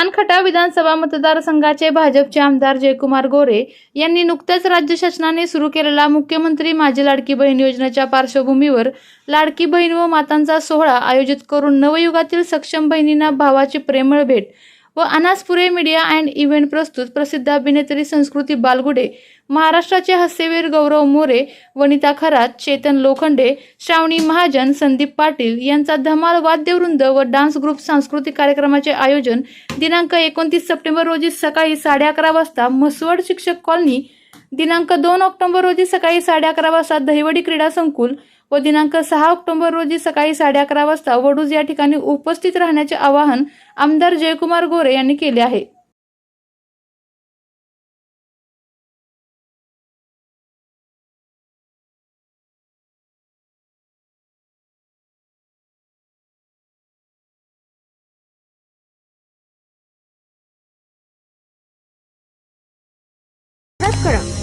पानखटा विधानसभा मतदारसंघाचे भाजपचे आमदार जयकुमार गोरे यांनी नुकत्याच राज्य शासनाने सुरू केलेला मुख्यमंत्री माझी लाडकी बहीण योजनेच्या पार्श्वभूमीवर लाडकी बहीण व मातांचा सोहळा आयोजित करून नवयुगातील सक्षम बहिणींना भावाची प्रेमळ भेट व अनासपुरे मीडिया अँड इव्हेंट प्रस्तुत प्रसिद्ध अभिनेत्री संस्कृती बालगुडे महाराष्ट्राचे हास्यवीर गौरव मोरे वनिता खरात चेतन लोखंडे श्रावणी महाजन संदीप पाटील यांचा धमाल वाद्यवृंद व डान्स ग्रुप सांस्कृतिक कार्यक्रमाचे आयोजन दिनांक एकोणतीस सप्टेंबर रोजी सकाळी साडे अकरा वाजता म्हसवड शिक्षक कॉलनी दिनांक दोन ऑक्टोबर रोजी सकाळी साडे अकरा वाजता दहिवडी क्रीडा संकुल व दिनांक सहा ऑक्टोबर रोजी सकाळी साडे अकरा वाजता वडूज या ठिकाणी उपस्थित राहण्याचे आवाहन आमदार जयकुमार गोरे यांनी केले आहे. करा.